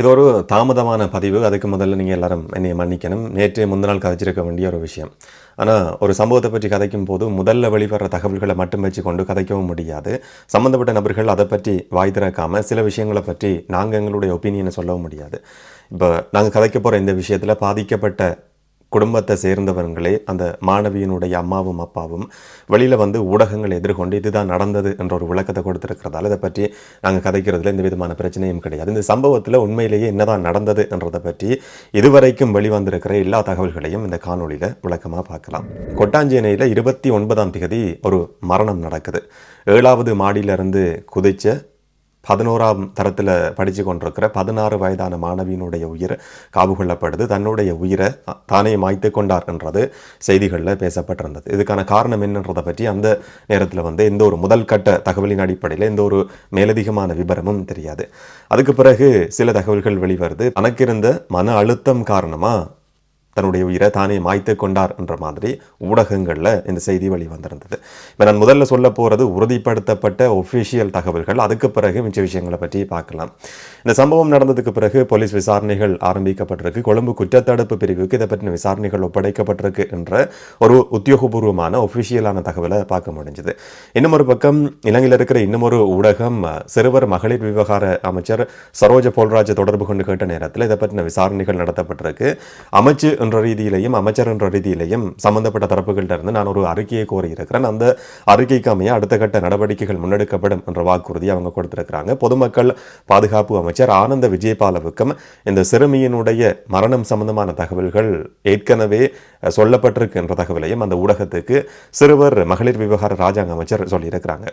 இது ஒரு தாமதமான பதிவு. அதுக்கு முதல்ல நீங்கள் எல்லாரும் என்னை மன்னிக்கணும். நேற்று முந்தினால் கதைச்சிருக்க வேண்டிய ஒரு விஷயம். ஆனால் ஒரு சம்பவத்தை பற்றி கதைக்கும் போது முதல்ல வெளிவர தகவல்களை மட்டும் வச்சு கொண்டு கதைக்கவும் முடியாது. சம்மந்தப்பட்ட நபர்கள் அதை பற்றி வாய் திறக்காமல் சில விஷயங்களை பற்றி நாங்கள் எங்களுடைய ஒப்பீனியனை சொல்லவும் முடியாது. இப்போ நாங்கள் கதைக்க போகிற இந்த விஷயத்தில் பாதிக்கப்பட்ட குடும்பத்தை சேர்ந்தவர்களே அந்த மாணவியினுடைய அம்மாவும் அப்பாவும் வெளியில் வந்து ஊடகங்களை எதிர்கொண்டு இதுதான் நடந்தது என்ற ஒரு விளக்கத்தை கொடுத்துருக்கிறதால இதை பற்றி நாங்கள் கதைக்கிறதுல எந்த விதமான பிரச்சனையும் கிடையாது. இந்த சம்பவத்தில் உண்மையிலேயே என்னதான் நடந்தது என்றதை பற்றி இதுவரைக்கும் வெளிவந்திருக்கிற எல்லா தகவல்களையும் இந்த காணொளியில் விளக்கமாக பார்க்கலாம். கொட்டாஞ்சேனையில் இருபத்தி ஒன்பதாம் தேதி ஒரு மரணம் நடக்குது. ஏழாவது மாடியிலிருந்து குதிச்ச பதினோராம் தரத்தில் படித்து கொண்டிருக்கிற பதினாறு வயதான மாணவியினுடைய உயிர் காவு கொள்ளப்படுது தன்னுடைய உயிரை தானே மாய்த்து கொண்டார்ன்றது செய்திகளில் பேசப்பட்டிருந்தது. இதுக்கான காரணம் என்னன்றதை பற்றி அந்த நேரத்தில் வந்து எந்த ஒரு முதல் கட்ட தகவலின் அடிப்படையில் எந்த ஒரு மேலதிகமான விபரமும் தெரியாது. அதுக்கு பிறகு சில தகவல்கள் வெளிவருது. தனக்கு இருந்த மன அழுத்தம் காரணமாக தன்னுடைய உயிரை தானே மாய்த்து கொண்டார் என்ற மாதிரி ஊடகங்களில் இந்த செய்தி வெளிவந்திருந்தது. இப்போ நான் முதல்ல சொல்ல போகிறது உறுதிப்படுத்தப்பட்ட ஒஃபிஷியல் தகவல்கள். அதுக்கு பிறகு மிச்ச விஷயங்களை பற்றி பார்க்கலாம். இந்த சம்பவம் நடந்ததுக்கு பிறகு போலீஸ் விசாரணைகள் ஆரம்பிக்கப்பட்டிருக்கு. கொழும்பு குற்றத்தடுப்பு பிரிவுக்கு இதை பற்றின விசாரணைகள் ஒப்படைக்கப்பட்டிருக்கு என்ற ஒரு உத்தியோகபூர்வமான ஒஃபிஷியலான தகவலை பார்க்க முடிஞ்சது. இன்னும் ஒரு பக்கம் இலங்கையில் இருக்கிற இன்னும் ஒரு ஊடகம் சிறுவர் மகளிர் விவகார அமைச்சர் சரோஜ போல்ராஜ் தொடர்பு கொண்டு கேட்ட நேரத்தில் இதை பற்றின விசாரணைகள் நடத்தப்பட்டிருக்கு. அமைச்சு என்ற ரீதியிலையும் அமைச்சர் என்ற ரீதியிலையும் சம்பந்தப்பட்ட தரப்புகள்கிட்ட இருந்து நான் ஒரு அறிக்கையை கோரியிருக்கிறேன். அந்த அறிக்கைக்கு அமைய அடுத்த கட்ட நடவடிக்கைகள் முன்னெடுக்கப்படும் என்ற வாக்குறுதி அவங்க கொடுத்திருக்கிறாங்க. பொதுமக்கள் பாதுகாப்பு அமைச்சர் ஆனந்த விஜயபாலவுக்கும் இந்த சிறுமியினுடைய மரணம் சம்பந்தமான தகவல்கள் ஏற்கனவே சொல்லப்பட்டிருக்கு என்ற தகவலையும் அந்த ஊடகத்துக்கு சிறுவர் மகளிர் விவகார ராஜாங்க அமைச்சர் சொல்லியிருக்கிறாங்க.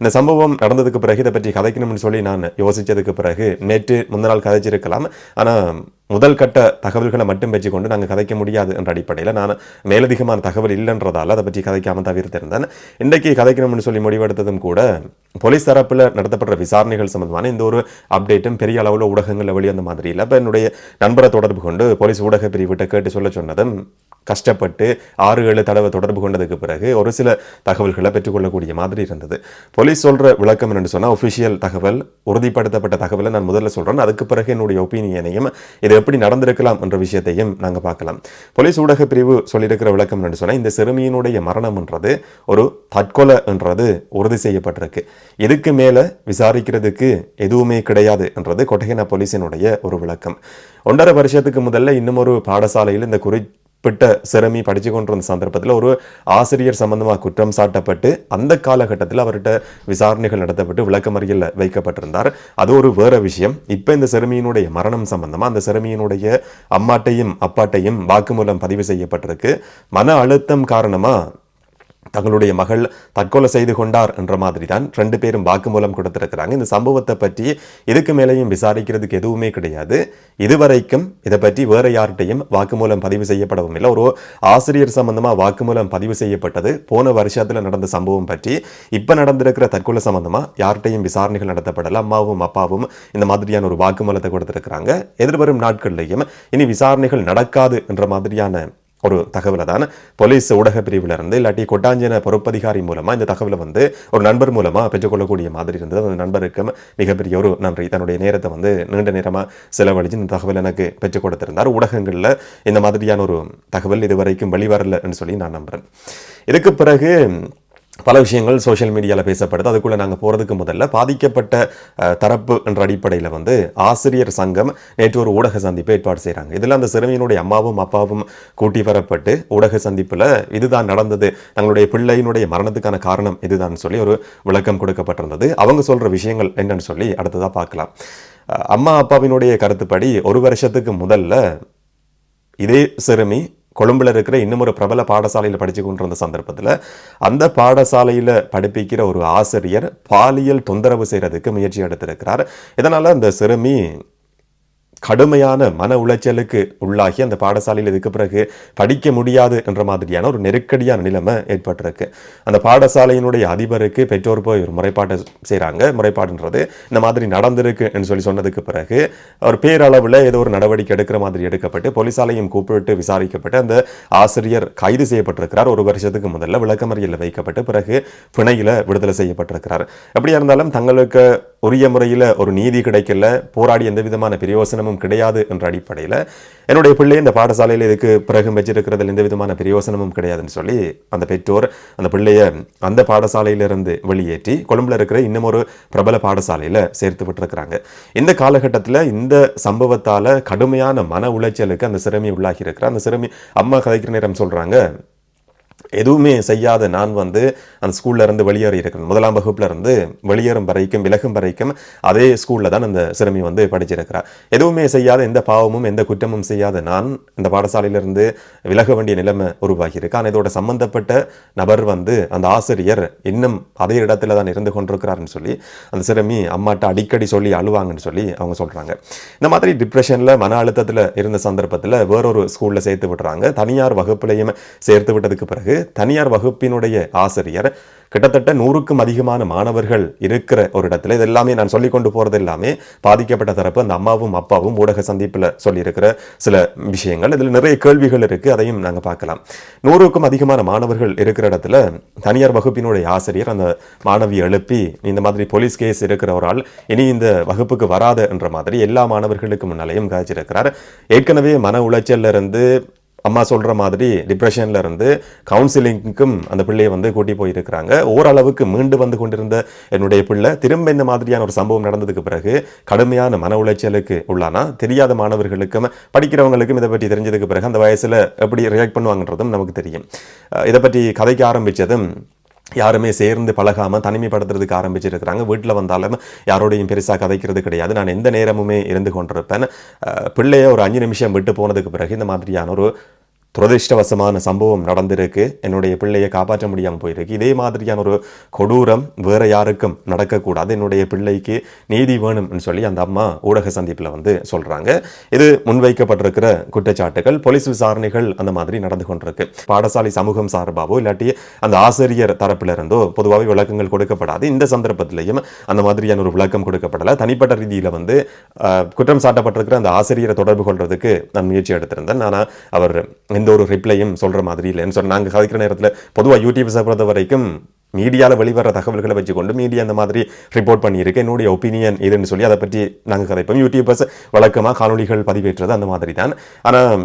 இந்த சம்பவம் நடந்ததுக்கு பிறகு இதை பற்றி கதைக்கணும்னு சொல்லி நான் யோசித்ததுக்கு பிறகு நேற்று முந்தநாள் கதைச்சிருக்கலாம். ஆனால் முதல் கட்ட தகவல்களை மட்டும் வச்சுக்கொண்டு நாங்கள் கதைக்க முடியாது என்ற அடிப்படையில் நான் மேலதிகமான தகவல் இல்லைன்றதால அதை பற்றி கதைக்காமல் தவிர்த்திருந்தேன். இன்றைக்கு கதைக்கணும்னு சொல்லி முடிவெடுத்ததும் கூட போலீஸ் தரப்பில் நடத்தப்படுற விசாரணைகள் சம்பந்தமான இந்த ஒரு அப்டேட்டும் பெரிய அளவில் ஊடகங்களில் வெளிவந்த மாதிரி இல்லை. இப்போ என்னுடைய நண்பரை தொடர்பு கொண்டு போலீஸ் ஊடக பிரிவிட்ட கேட்டு சொல்ல சொன்னதும் கஷ்டப்பட்டு ஆறு ஏழு தடவை தொடர்பு கொண்டதுக்கு பிறகு ஒரு சில தகவல்களை பெற்றுக்கொள்ளக்கூடிய மாதிரி இருந்தது. போலீஸ் சொல்கிற விளக்கம் என்னென்னு சொன்னால் ஒஃபிஷியல் தகவல் உறுதிப்படுத்தப்பட்ட தகவலை நான் முதல்ல சொல்கிறேன் அதுக்கு பிறகு என்னுடைய ஒப்பீனியனையும் இது எப்படி நடந்திருக்கலாம் என்ற விஷயத்தையும் நாங்கள் பார்க்கலாம். போலீஸ் ஊடக பிரிவு சொல்லியிருக்கிற விளக்கம் என்று சொன்னால் இந்த சிறுமியினுடைய மரணம்ன்றது ஒரு தற்கொலை என்றது உறுதி செய்யப்பட்டிருக்கு. இதுக்கு மேலே விசாரிக்கிறதுக்கு எதுவுமே கிடையாது என்றது கொட்டகன போலீஸினுடைய ஒரு விளக்கம். ஒன்றரை வருஷத்துக்கு முதல்ல இன்னும் ஒரு பாடசாலையில் இந்த குறி பிட்ட சிறமி படித்து கொண்டிருந்த சந்தர்ப்பத்தில் ஒரு ஆசிரியர் சம்பந்தமாக குற்றம் சாட்டப்பட்டு அந்த காலகட்டத்தில் அவர்கிட்ட விசாரணைகள் நடத்தப்பட்டு விளக்கமறியலில் வைக்கப்பட்டிருந்தார். அது ஒரு வேற விஷயம். இப்போ இந்த சிறுமியினுடைய மரணம் சம்பந்தமாக அந்த சிறுமியினுடைய அம்மாட்டையும் அப்பாட்டையும் வாக்குமூலம் பதிவு செய்யப்பட்டிருக்கு. மன அழுத்தம் காரணமாக தங்களுடைய மகள் தற்கொலை செய்து கொண்டார் என்ற மாதிரி தான் ரெண்டு பேரும் வாக்குமூலம் கொடுத்திருக்கிறாங்க. இந்த சம்பவத்தை பற்றி இதுக்கு மேலேயும் விசாரிக்கிறதுக்கு எதுவுமே கிடையாது. இதுவரைக்கும் இதை பற்றி வேற யார்கிட்டையும் வாக்குமூலம் பதிவு செய்யப்படவும் இல்லை. ஒரு ஆசிரியர் சம்பந்தமாக வாக்குமூலம் பதிவு செய்யப்பட்டது. போன வருஷத்தில் நடந்த சம்பவம் பற்றி இப்போ நடந்திருக்கிற தற்கொலை சம்பந்தமாக யார்கிட்டையும் விசாரணைகள் நடத்தப்படலை. அம்மாவும் அப்பாவும் இந்த மாதிரியான ஒரு வாக்குமூலத்தை கொடுத்திருக்கிறாங்க. எதிர்வரும் நாட்கள்லையும் இனி விசாரணைகள் நடக்காது என்ற மாதிரியான ஒரு தகவலை தான் போலீஸ் ஊடக பிரிவிலிருந்து இல்லாட்டி கொட்டாஞ்சன பொறுப்பதிகாரி மூலமாக இந்த தகவலை வந்து ஒரு நண்பர் மூலமாக பெற்றுக்கொள்ளக்கூடிய மாதிரி இருந்தது. அந்த நண்பருக்கு மிகப்பெரிய ஒரு நன்றி. தன்னுடைய நேரத்தை வந்து நீண்ட நேரமாக செலவழித்து இந்த தகவல் எனக்கு பெற்றுக் கொடுத்திருந்தார். ஊடகங்களில் இந்த மாதிரியான ஒரு தகவல் இதுவரைக்கும் வெளிவரலன்னு சொல்லி நான் நம்புகிறேன் இதுக்கு பிறகு பல விஷயங்கள் சோஷியல் மீடியாவில் பேசப்படுது. அதுக்குள்ளே நாங்கள் போகிறதுக்கு முதல்ல பாதிக்கப்பட்ட தரப்பு என்ற அடிப்படையில் வந்து ஆசிரியர் சங்கம் நேற்று ஒரு ஊடக சந்திப்பு ஏற்பாடு செய்கிறாங்க இதில் அந்த சிறுமியினுடைய அம்மாவும் அப்பாவும் கூட்டி வரப்பட்டு ஊடக சந்திப்பில் இதுதான் நடந்தது. தங்களுடைய பிள்ளையினுடைய மரணத்துக்கான காரணம் இதுதான் சொல்லி ஒரு விளக்கம் கொடுக்கப்பட்டிருந்தது. அவங்க சொல்கிற விஷயங்கள் என்னன்னு சொல்லி அடுத்ததாக பார்க்கலாம். அம்மா அப்பாவினுடைய கருத்துப்படி ஒரு வருஷத்துக்கு முதல்ல இதே சிறுமி கொழும்பில் இருக்கிற இன்னும் ஒரு பிரபல பாடசாலையில் படித்து கொண்டிருந்த சந்தர்ப்பத்தில் அந்த பாடசாலையில் படிப்பிக்கிற ஒரு ஆசிரியர் பாலியல் தொந்தரவு செய்கிறதுக்கு முயற்சி எடுத்திருக்கிறார். இதனால் அந்த சிறுமி கடுமையான மன உளைச்சலுக்கு உள்ளாகி அந்த பாடசாலையில் இதுக்கு பிறகு படிக்க முடியாது என்ற மாதிரியான ஒரு நெருக்கடியான நிலைமை ஏற்பட்டிருக்கு. அந்த பாடசாலையினுடைய அதிபருக்கு பெற்றோர் போய் ஒரு முறைப்பாட்டை செய்கிறாங்க முறைப்பாடுன்றது இந்த மாதிரி நடந்திருக்குன்னு சொல்லி சொன்னதுக்கு பிறகு அவர் பேரளவில் ஏதோ ஒரு நடவடிக்கை எடுக்கிற மாதிரி எடுக்கப்பட்டு போலீசாலையும் கூப்பிட்டு விசாரிக்கப்பட்டு அந்த ஆசிரியர் கைது செய்யப்பட்டிருக்கிறார். ஒரு வருஷத்துக்கு முதல்ல விளக்கமறியலில் வைக்கப்பட்டு பிறகு பிணையில் விடுதலை செய்யப்பட்டிருக்கிறார். எப்படியா இருந்தாலும் தங்களுக்கு உரிய முறையில் ஒரு நீதி கிடைக்கல. போராடி எந்த விதமான பிரயோசனமும் கிடையாது என்ற அடிப்படையில் என்னுடைய பிள்ளை இந்த பாடசாலையில் இதுக்கு பிறகு வச்சிருக்கிறதுல எந்த விதமான பிரயோசனமும் கிடையாதுன்னு சொல்லி அந்த பெற்றோர் அந்த பிள்ளைய அந்த பாடசாலையிலிருந்து வெளியேற்றி கொழும்புல இருக்கிற இன்னும் ஒரு பிரபல பாடசாலையில் சேர்த்து விட்டுருக்கிறாங்க. இந்த காலகட்டத்தில் இந்த சம்பவத்தால் கடுமையான மன உளைச்சலுக்கு அந்த சிறுமி உள்ளாகி இருக்கிற. அந்த சிறுமி அம்மா கதைக்கிற நேரம் சொல்கிறாங்க எதுவுமே செய்யாத நான் வந்து அந்த ஸ்கூல்ல இருந்து வெளியேறி இருக்கிறேன். முதலாம் வகுப்புல இருந்து வெளியேறும் வரைக்கும் விலகும் வரைக்கும் அதே ஸ்கூல்ல தான் அந்த சிறுமி வந்து படிச்சிருக்கிறார் எதுவுமே செய்யாத எந்த பாவமும் எந்த குற்றமும் செய்யாத நான் இந்த பாடசாலையிலிருந்து விலக வேண்டிய நிலைமை உருவாகி இருக்கு ஆனால் இதோட சம்பந்தப்பட்ட நபர் வந்து அந்த ஆசிரியர் இன்னும் அதே இடத்துல தான் இருந்து கொண்டிருக்கிறாருன்னு சொல்லி அந்த சிறுமி அம்மாட்ட அடிக்கடி சொல்லி அழுவாங்கன்னு சொல்லி அவங்க சொல்றாங்க. இந்த மாதிரி டிப்ரெஷனில் மன அழுத்தத்தில் இருந்த சந்தர்ப்பத்தில் வேறொரு ஸ்கூலில் சேர்த்து விடுறாங்க. தனியார் வகுப்புலையும் சேர்த்து விட்டதுக்கு பிறகு தனியார் வகுப்பினுடைய ஆசிரியர் கிட்டத்தட்ட நூறுக்கும் அதிகமான மாணவர்கள் இருக்கிற ஒரு இடத்துல இது எல்லாமே நான் சொல்லி கொண்டு போறது எல்லாமே பாதிக்கப்பட்ட தரப்பு அந்த அம்மாவும் அப்பாவும் ஊடக சந்திப்பில் சொல்லியிருக்கிற சில விஷயங்கள். இதில் நிறைய கேள்விகள் இருக்கு அதையும் நாங்கள் பார்க்கலாம். நூறுக்கும் அதிகமான மாணவர்கள் இருக்கிற இடத்துல தனியார் வகுப்பினுடைய ஆசிரியர் அந்த மாணவி எழுப்பி இந்த மாதிரி போலீஸ் கேஸ் இருக்கிற ஒரு ஆள் இனி இந்த வகுப்புக்கு வராத என்ற மாதிரி எல்லா மாணவர்களுக்கு முன்னாலேயும் காய்ச்சிருக்கிறார். ஏற்கனவே மன உளைச்சல்ல இருந்து அம்மா சொல்கிற மாதிரி டிப்ரெஷனில் இருந்து கவுன்சிலிங்க்கும் அந்த பிள்ளையை வந்து கூட்டி போயிருக்கிறாங்க. ஓரளவுக்கு மீண்டு வந்து கொண்டிருந்த என்னுடைய பிள்ளை திரும்ப இந்த மாதிரியான ஒரு சம்பவம் நடந்ததுக்கு பிறகு கடுமையான மன உளைச்சலுக்கு உள்ளானா? தெரியாத மாணவர்களுக்கும் படிக்கிறவங்களுக்கும் இதை பற்றி தெரிஞ்சதுக்கு பிறகு அந்த வயசில் எப்படி ரியாக்ட் பண்ணுவாங்கன்றதும் நமக்கு தெரியும். இதை பற்றி கதைக்க ஆரம்பித்ததும் யாருமே சேர்ந்து பழகாமல் தனிமைப்படுத்துறதுக்கு ஆரம்பிச்சிருக்கிறாங்க. வீட்டில் வந்தாலும் யாரோடையும் பெருசாக கதைக்கிறது கிடையாது. நான் எந்த நேரமுமே இருந்து கொண்டிருப்பேன். அஹ் பிள்ளைய ஒரு அஞ்சு நிமிஷம் விட்டு போனதுக்கு பிறகு இந்த மாதிரியான ஒரு துரதிர்ஷ்டவசமான சம்பவம் நடந்திருக்கு. என்னுடைய பிள்ளையை காப்பாற்ற முடியாமல் போயிருக்கு. இதே மாதிரியான ஒரு கொடூரம் வேற யாருக்கும் நடக்கக்கூடாது. என்னுடைய பிள்ளைக்கு நீதி வேணும்னு சொல்லி அந்த அம்மா ஊடக சந்திப்பில் வந்து சொல்கிறாங்க இது முன்வைக்கப்பட்டிருக்கிற குற்றச்சாட்டுகள் போலீஸ் விசாரணைகள் அந்த மாதிரி நடந்து கொண்டிருக்கு. பாடசாலை சமூகம் சார்பாவோ இல்லாட்டி அந்த ஆசிரியர் தரப்பில இருந்தோ பொதுவாகவே விளக்கங்கள் கொடுக்கப்படாது. இந்த சந்தர்ப்பத்திலையும் அந்த மாதிரியான ஒரு விளக்கம் கொடுக்கப்படலை. தனிப்பட்ட ரீதியில் வந்து குற்றம் சாட்டப்பட்டிருக்கிற அந்த ஆசிரியரை தொடர்பு கொள்றதுக்கு நான் முயற்சி எடுத்திருந்தேன். ஆனால் அவர் எந்த ஒரு ரிப்ளையும் சொல்ற மாதிரி இல்லைன்னு சொன்ன நாங்கள் கதைக்கிற நேரத்தில் பொதுவாக யூடியூப்ஸை பொறுத்த வரைக்கும் மீடியாவில் வெளிவர தகவல்களை வச்சுக்கொண்டு மீடியா அந்த மாதிரி ரிப்போர்ட் பண்ணியிருக்கு. என்னுடைய ஒப்பீனியன் இதுன்னு சொல்லி அதை பற்றி நாங்கள் கதைப்போம். யூடியூபர்ஸ் வழக்கமாக காணொளிகள் பதிவேற்றது அந்த மாதிரி தான் ஆனால்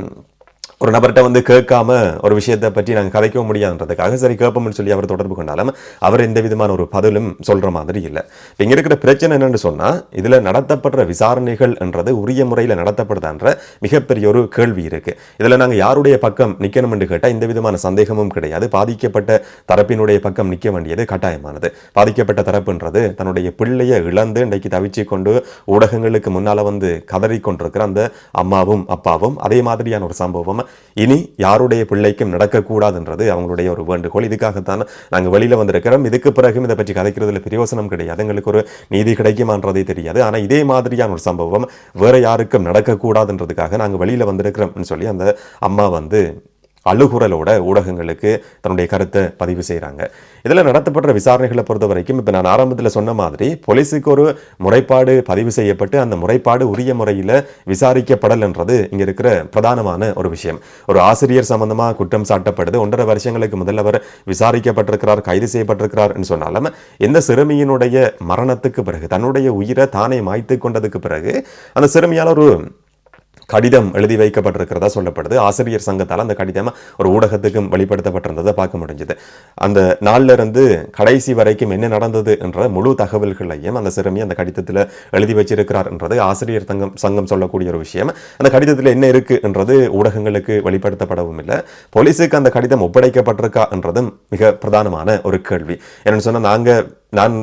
ஒரு நபர்கிட்ட வந்து கேட்காம ஒரு விஷயத்தை பற்றி நாங்கள் கதைக்கவும் முடியாதுன்றதுக்காக சரி கேட்போம்னு சொல்லி அவர் தொடர்பு கொண்டாலும் அவர் எந்த விதமான ஒரு பதிலும் சொல்கிற மாதிரி இல்லை. இப்போ இங்கே இருக்கிற பிரச்சனை என்னென்னு சொன்னால் இதில் நடத்தப்படுற விசாரணைகள் என்றது உரிய முறையில் நடத்தப்படுதான்ற மிகப்பெரிய ஒரு கேள்வி இருக்குது இதில் நாங்கள் யாருடைய பக்கம் நிற்கணும்னு கேட்டால் எந்த விதமான சந்தேகமும் கிடையாது. பாதிக்கப்பட்ட தரப்பினுடைய பக்கம் நிற்க வேண்டியது கட்டாயமானது. பாதிக்கப்பட்ட தரப்புன்றது தன்னுடைய பிள்ளையை இழந்து இன்றைக்கு தவிச்சு கொண்டு ஊடகங்களுக்கு முன்னால் வந்து கதறி கொண்டிருக்கிற அந்த அம்மாவும் அப்பாவும் அதே மாதிரியான ஒரு சம்பவம் இனி யாருடைய பிள்ளைக்கும் நடக்கக்கூடாதுன்றது அவங்களுடைய ஒரு வேண்டுகோள். இதுக்காகத்தான் நாங்கள் வெளியில் வந்திருக்கிறோம். இதுக்கு பிறகும் இதை பற்றி கதைக்கிறதுல பிரயோசனம் கிடையாது. எங்களுக்கு ஒரு நீதி கிடைக்குமான்றதே தெரியாது. ஆனால் இதே மாதிரியான ஒரு சம்பவம் வேறு யாருக்கும் நடக்கக்கூடாதுன்றதுக்காக நாங்கள் வெளியில் வந்திருக்கிறோம்னு சொல்லி அந்த அம்மா வந்து அழுகுறலோட ஊடகங்களுக்கு தன்னுடைய கருத்தை பதிவு செய்கிறாங்க இதில் நடத்தப்படுற விசாரணைகளை பொறுத்த வரைக்கும் இப்போ நான் ஆரம்பத்தில் சொன்ன மாதிரி போலீஸுக்கு ஒரு முறைப்பாடு பதிவு செய்யப்பட்டு அந்த முறைப்பாடு உரிய முறையில் விசாரிக்கப்படலைன்றது இங்கே இருக்கிற பிரதானமான ஒரு விஷயம். ஒரு ஆசிரியர் சம்பந்தமாக குற்றம் சாட்டப்படுது. ஒன்றரை வருஷங்களுக்கு முதல்வர் விசாரிக்கப்பட்டிருக்கிறார் கைது செய்யப்பட்டிருக்கிறார்ன்னு சொன்னாலும் இந்த சிறுமியினுடைய மரணத்துக்கு பிறகு தன்னுடைய உயிரை தானே மாய்த்து கொண்டதுக்கு பிறகு அந்த சிறுமியால் ஒரு கடிதம் எழுதி வைக்கப்பட்டிருக்கிறதா சொல்லப்படுது. ஆசிரியர் சங்கத்தால் அந்த கடிதம் ஒரு ஊடகத்துக்கும் வெளிப்படுத்தப்பட்டிருந்ததை பார்க்க முடிஞ்சது. அந்த நாள்ல இருந்து கடைசி வரைக்கும் என்ன நடந்தது என்ற முழு தகவல்களையும் அந்த சிறுமி அந்த கடிதத்தில் எழுதி வச்சிருக்கிறார் என்றது ஆசிரியர் சங்கம் சங்கம் சொல்லக்கூடிய ஒரு விஷயம். அந்த கடிதத்தில் என்ன இருக்கு என்றது ஊடகங்களுக்கு வெளிப்படுத்தப்படவும் இல்லை. போலீஸுக்கு அந்த கடிதம் ஒப்படைக்கப்பட்டிருக்கா என்றதும் மிக பிரதானமான ஒரு கேள்வி. என்னென்னு சொன்னால் நாங்கள் நான்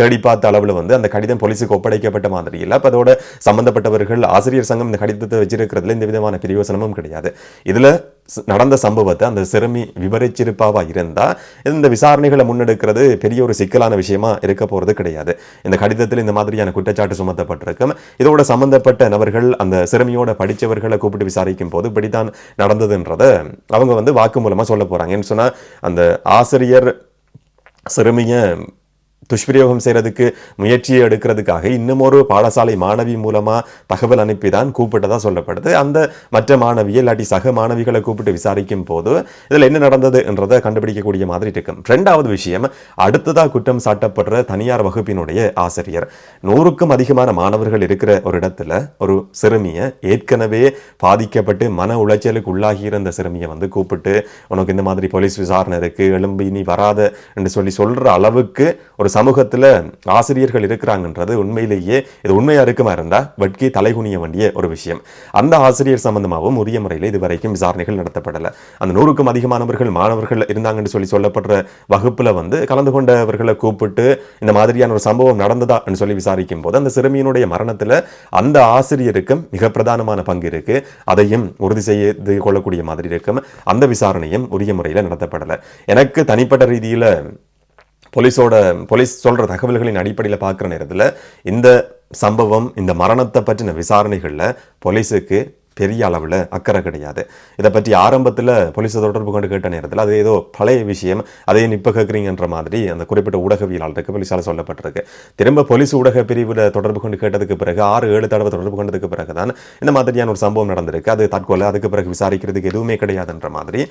தேடி பார்த்த அளவில் வந்து அந்த கடிதம் போலீஸுக்கு ஒப்படைக்கப்பட்ட மாதிரி இல்லை. அப்போ அதோட சம்பந்தப்பட்டவர்கள் ஆசிரியர் சங்கம் இந்த கடிதத்தை வச்சிருக்கிறதுல எந்த விதமான பிரயோசனமும் கிடையாது. இதில் நடந்த சம்பவத்தை அந்த சிறுமி விவரிச்சிருப்பாவா இருந்தால் இந்த விசாரணைகளை முன்னெடுக்கிறது பெரிய ஒரு சிக்கலான விஷயமா இருக்க போகிறது கிடையாது. இந்த கடிதத்தில் இந்த மாதிரியான குற்றச்சாட்டு சுமத்தப்பட்டிருக்கும். இதோட சம்பந்தப்பட்ட நபர்கள் அந்த சிறுமியோட படித்தவர்களை கூப்பிட்டு விசாரிக்கும் போது இப்படித்தான் நடந்ததுன்றத அவங்க வந்து வாக்கு மூலமாக சொல்ல போகிறாங்கன்னு சொன்னால் அந்த ஆசிரியர் சிறுமியை துஷ்பிரயோகம் செய்யறதுக்கு முயற்சியை எடுக்கிறதுக்காக இன்னும் ஒரு பாடசாலை மாணவி மூலமா தகவல் அனுப்பி தான் கூப்பிட்டதா சொல்லப்படுது. அந்த மற்ற மாணவியை இல்லாட்டி சக மாணவிகளை கூப்பிட்டு விசாரிக்கும் போது இதுல என்ன நடந்ததுன்றதை கண்டுபிடிக்கக்கூடிய மாதிரி இருக்கும். ரெண்டாவது விஷயம் அடுத்ததா குற்றம் சாட்டப்படுற தனியார் வகுப்பினுடைய ஆசிரியர். நூறுக்கும் அதிகமான மாணவர்கள் இருக்கிற ஒரு இடத்துல ஒரு சிறுமியை ஏற்கனவே பாதிக்கப்பட்டு மன உளைச்சலுக்கு உள்ளாகி இருந்த சிறுமியை வந்து கூப்பிட்டு உனக்கு இந்த மாதிரி போலீஸ் விசாரணை இருக்கு எலும்பு நீ வராத என்று சொல்லி சொல்ற அளவுக்கு ஒரு சமூகத்தில் ஆசிரியர்கள் இருக்கிறாங்கன்றது உண்மையிலேயே இது உண்மையாக இருக்குமா இருந்தால் வெட்கி தலைகுனிய வேண்டிய ஒரு விஷயம். அந்த ஆசிரியர் சம்பந்தமாகவும் உரிய முறையில் இதுவரைக்கும் விசாரணைகள் நடத்தப்படலை. அந்த நூறுக்கும் அதிகமானவர்கள் மாணவர்கள் இருந்தாங்கன்னு சொல்லி சொல்லப்படுற வகுப்பில் வந்து கலந்து கொண்டவர்களை கூப்பிட்டு இந்த மாதிரியான ஒரு சம்பவம் நடந்ததா சொல்லி விசாரிக்கும் போது அந்த சிறுமியினுடைய மரணத்தில் அந்த ஆசிரியருக்கும் மிக பிரதானமான பங்கு இருக்கு. அதையும் உறுதி செய்து கொள்ளக்கூடிய மாதிரி இருக்கும். அந்த விசாரணையும் உரிய முறையில் நடத்தப்படலை. எனக்கு தனிப்பட்ட ரீதியில் போலீஸோட போலீஸ் சொல்கிற தகவல்களின் அடிப்படையில் பார்க்குற நேரத்தில் இந்த சம்பவம் இந்த மரணத்தை பற்றின விசாரணைகளில் போலீஸுக்கு பெரிய அளவில் அக்கறை கிடையாது. இதை பற்றி ஆரம்பத்தில் போலீஸை தொடர்பு கொண்டு கேட்ட நேரத்தில் அது ஏதோ பழைய விஷயம் அதையும் இப்போ கேட்குறீங்கன்ற மாதிரி அந்த குறிப்பிட்ட ஊடகவியலாளருக்கு போலீஸால் சொல்லப்பட்டிருக்கு. திரும்ப போலீஸ் ஊடக பிரிவில் தொடர்பு கொண்டு கேட்டதுக்கு பிறகு ஆறு ஏழு தடவை தொடர்பு கொண்டதுக்கு பிறகு தான் இந்த மாதிரியான ஒரு சம்பவம் நடந்திருக்கு. அது தற்கொலை அதுக்கு பிறகு விசாரிக்கிறதுக்கு எதுவுமே கிடையாதுன்ற மாதிரி.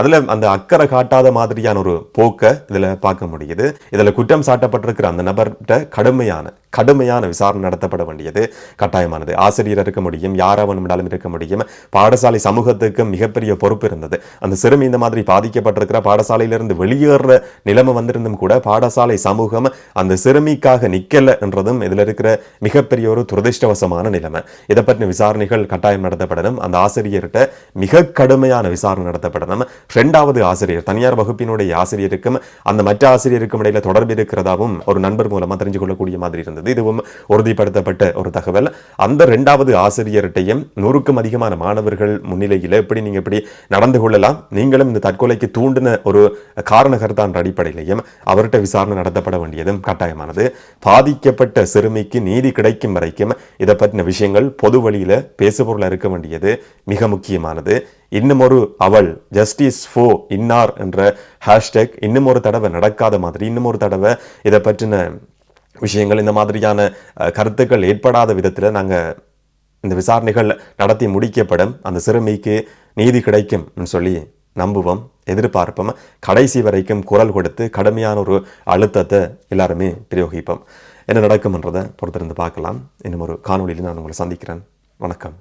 அதில் அந்த அக்கறை காட்டாத மாதிரியான ஒரு போக்கை இதில் பார்க்க முடியுது. இதில் குற்றம் சாட்டப்பட்டிருக்கிற அந்த நபர்கிட்ட கடுமையான கடுமையான விசாரணை நடத்தப்பட வேண்டியது கட்டாயமானது. ஆசிரியர் இருக்க முடியும் யாரா வேணும்னாலும் இருக்க முடியும். பாடசாலை சமூகத்துக்கு மிகப்பெரிய பொறுப்பு இருந்தது. அந்த சிறுமி இந்த மாதிரி பாதிக்கப்பட்டிருக்கிற பாடசாலையிலிருந்து வெளியேற நிலைமை வந்திருந்தும் கூட பாடசாலை சமூகம் அந்த சிறுமிக்காக நிற்கல என்றதும் இதில் இருக்கிற மிகப்பெரிய ஒரு துரதிர்ஷ்டவசமான நிலைமை. இதை பற்றின விசாரணைகள் கட்டாயம் நடத்தப்படணும். அந்த ஆசிரியர்கிட்ட மிக கடுமையான விசாரணை நடத்தப்படணும். ரெண்டாவது ஆசிரியர் தனியார் வகுப்பினுடைய ஆசிரியருக்கும் அந்த மற்ற ஆசிரியருக்கும் இடையில தொடர்பு இருக்கிறதாவும் ஒரு நண்பர் மூலமாக தெரிஞ்சு கொள்ளக்கூடிய மாதிரி இருந்தது. இதுவும் உறுதிப்படுத்தப்பட்ட ஒரு தகவல். அந்த ரெண்டாவது ஆசிரியர்கிட்டையும் நூறுக்கும் அதிகமான மாணவர்கள் முன்னிலையில் எப்படி நீங்கள் எப்படி நடந்து கொள்ளலாம்? நீங்களும் இந்த தற்கொலைக்கு தூண்டின ஒரு காரண அடிப்படையிலையும் அவர்கிட்ட விசாரணை நடத்தப்பட வேண்டியதும் கட்டாயமானது. பாதிக்கப்பட்ட சிறுமிக்கு நீதி கிடைக்கும் வரைக்கும் இதை பற்றின விஷயங்கள் பொது வழியில பேசுபொருளாக இருக்க வேண்டியது மிக முக்கியமானது. இன்னும் ஒரு அவள் ஜஸ்டிஸ் ஃபோ இன்னார் என்ற ஹேஷ்டேக் இன்னும் ஒரு தடவை நடக்காத மாதிரி இன்னும் ஒரு தடவை இதை பற்றின விஷயங்கள் இந்த மாதிரியான கருத்துக்கள் ஏற்படாத விதத்தில் நாங்கள் இந்த விசாரணைகள் நடத்தி முடிக்கப்படும். அந்த சிறுமிக்கு நீதி கிடைக்கும் சொல்லி நம்புவோம் எதிர்பார்ப்போம். கடைசி வரைக்கும் குரல் கொடுத்து கடுமையான ஒரு அழுத்தத்தை எல்லாருமே பிரயோகிப்போம். என்ன நடக்கும்ன்றதை பொறுத்திருந்து பார்க்கலாம். இன்னும் ஒரு காணொலியில் நான் உங்களை சந்திக்கிறேன். வணக்கம்.